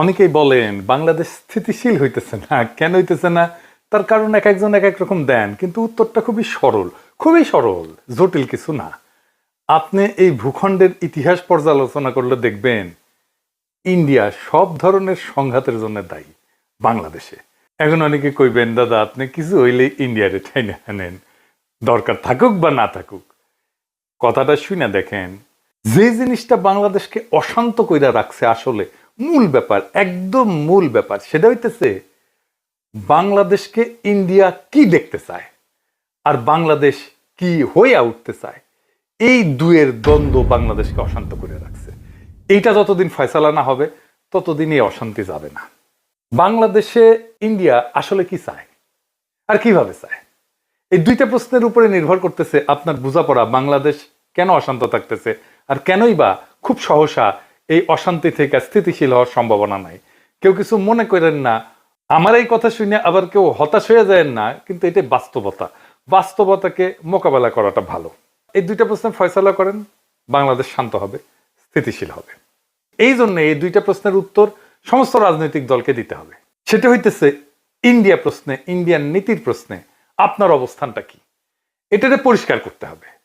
অনেকেই বলেন, বাংলাদেশ স্থিতিশীল হইতেছে না, কেন হইতেছে না? তার কারণ এক একজন এক এক রকম দেন, কিন্তু উত্তরটা খুবই সরল খুবই সরল, জটিল কিছু না। আপনি এই ভূখণ্ডের ইতিহাস পর্যালোচনা করলে দেখবেন, ইন্ডিয়া সব ধরনের সংঘাতের জন্য দায়ী, বাংলাদেশে। এখন অনেকে কইবেন, দাদা, আপনি কিছু হইলে ইন্ডিয়ারে ঠাইনে আনেন, দরকার থাকুক বা না থাকুক। কথাটা শুনে দেখেন, যে জিনিসটা বাংলাদেশকে অশান্ত কইরা রাখছে আসলে মূল ব্যাপার, একদম মূল ব্যাপার। সেটা হইতেছে, বাংলাদেশকে ইন্ডিয়া কি দেখতে চায়? আর বাংলাদেশ কি হয়ে উঠতে চায়? এই দুয়ের দ্বন্দ্ব বাংলাদেশকে অশান্ত করে রাখছে। এইটা যতদিন ফয়সালা না হবে ততদিন এই অশান্তি যাবে না। বাংলাদেশে ইন্ডিয়া আসলে কি চায়? আর কীভাবে চায়? এই দুইটা প্রশ্নের উপরে নির্ভর করতেছে আপনার বোঝাপড়া, বাংলাদেশ কেন অশান্ত থাকতেছে? আর কেনই বা খুব সহসা এই অশান্তি থেকে স্থিতিশীল হওয়ার সম্ভাবনা নাই। কেউ কিছু মনে করেন না, আমার এই কথা শুনে আবার কেউ হতাশ হয়ে যায় না, কিন্তু এটা বাস্তবতা। বাস্তবতাকে মোকাবেলা করাটা ভালো। এই দুইটা প্রশ্নের ফয়সলা করেন, বাংলাদেশ শান্ত হবে, স্থিতিশীল হবে। এই জন্য এই দুইটা প্রশ্নের উত্তর সমস্ত রাজনৈতিক দলকে দিতে হবে। সেটা হইতেছে ইন্ডিয়া প্রশ্নে, ইন্ডিয়ান নীতির প্রশ্নে আপনার অবস্থানটা কি? এটাতে পরিষ্কার করতে হবে।